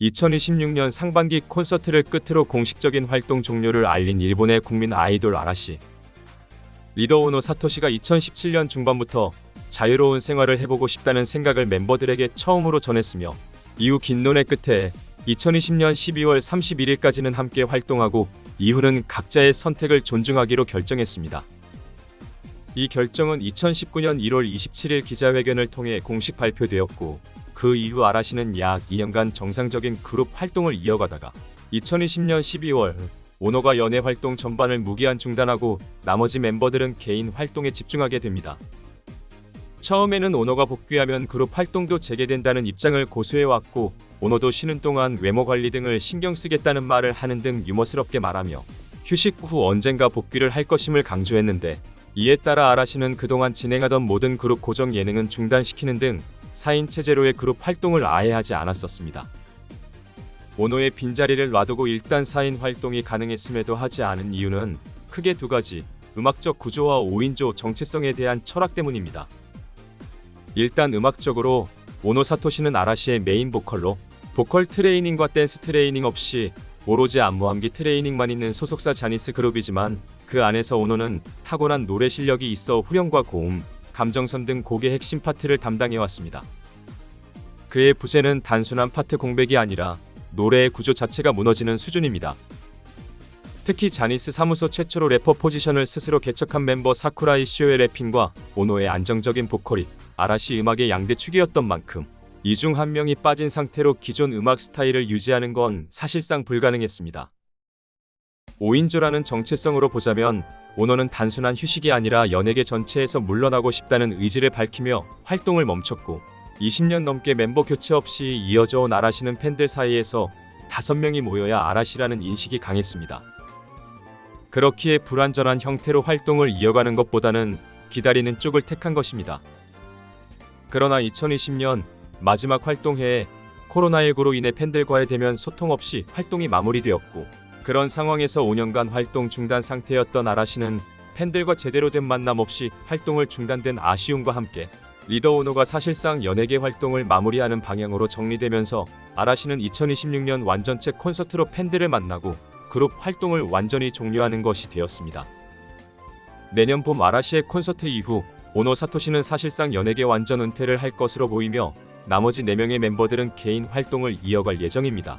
2026년 상반기 콘서트를 끝으로 공식적인 활동 종료를 알린 일본의 국민 아이돌 아라시. 리더 오노 사토시가 2017년 중반부터 자유로운 생활을 해보고 싶다는 생각을 멤버들에게 처음으로 전했으며 이후 긴 논의 끝에 2020년 12월 31일까지는 함께 활동하고 이후는 각자의 선택을 존중하기로 결정했습니다. 이 결정은 2019년 1월 27일 기자회견을 통해 공식 발표되었고 그 이후 아라시는 약 2년간 정상적인 그룹 활동을 이어가다가 2020년 12월 오노가 연애 활동 전반을 무기한 중단하고 나머지 멤버들은 개인 활동에 집중하게 됩니다. 처음에는 오노가 복귀하면 그룹 활동도 재개된다는 입장을 고수해왔고 오노도 쉬는 동안 외모 관리 등을 신경 쓰겠다는 말을 하는 등 유머스럽게 말하며 휴식 후 언젠가 복귀를 할 것임을 강조했는데 이에 따라 아라시는 그동안 진행하던 모든 그룹 고정 예능은 중단시키는 등 4인 체제로의 그룹 활동을 아예 하지 않았었습니다. 오노의 빈자리를 놔두고 일단 4인 활동이 가능했음에도 하지 않은 이유는 크게 두 가지, 음악적 구조와 5인조 정체성에 대한 철학 때문입니다. 일단 음악적으로 오노 사토시는 아라시의 메인 보컬로 보컬 트레이닝과 댄스 트레이닝 없이 오로지 안무함기 트레이닝만 있는 소속사 자니스 그룹이지만 그 안에서 오노는 타고난 노래 실력이 있어 후렴과 고음, 감정선 등 곡의 핵심 파트를 담당해왔습니다. 그의 부재는 단순한 파트 공백이 아니라 노래의 구조 자체가 무너지는 수준입니다. 특히 자니스 사무소 최초로 래퍼 포지션을 스스로 개척한 멤버 사쿠라이 시오의 래핑과 오노의 안정적인 보컬이 아라시 음악의 양대 축이었던 만큼 이 중 한 명이 빠진 상태로 기존 음악 스타일을 유지하는 건 사실상 불가능했습니다. 5인조라는 정체성으로 보자면 오노는 단순한 휴식이 아니라 연예계 전체에서 물러나고 싶다는 의지를 밝히며 활동을 멈췄고 20년 넘게 멤버 교체 없이 이어져 온 아라시는 팬들 사이에서 5명이 모여야 아라시라는 인식이 강했습니다. 그렇기에 불완전한 형태로 활동을 이어가는 것보다는 기다리는 쪽을 택한 것입니다. 그러나 2020년 마지막 활동해에 코로나19로 인해 팬들과의 대면 소통 없이 활동이 마무리되었고 그런 상황에서 5년간 활동 중단 상태였던 아라시는 팬들과 제대로 된 만남 없이 활동을 중단된 아쉬움과 함께 리더 오노가 사실상 연예계 활동을 마무리하는 방향으로 정리되면서 아라시는 2026년 완전체 콘서트로 팬들을 만나고 그룹 활동을 완전히 종료하는 것이 되었습니다. 내년 봄 아라시의 콘서트 이후 오노 사토시는 사실상 연예계 완전 은퇴를 할 것으로 보이며 나머지 4명의 멤버들은 개인 활동을 이어갈 예정입니다.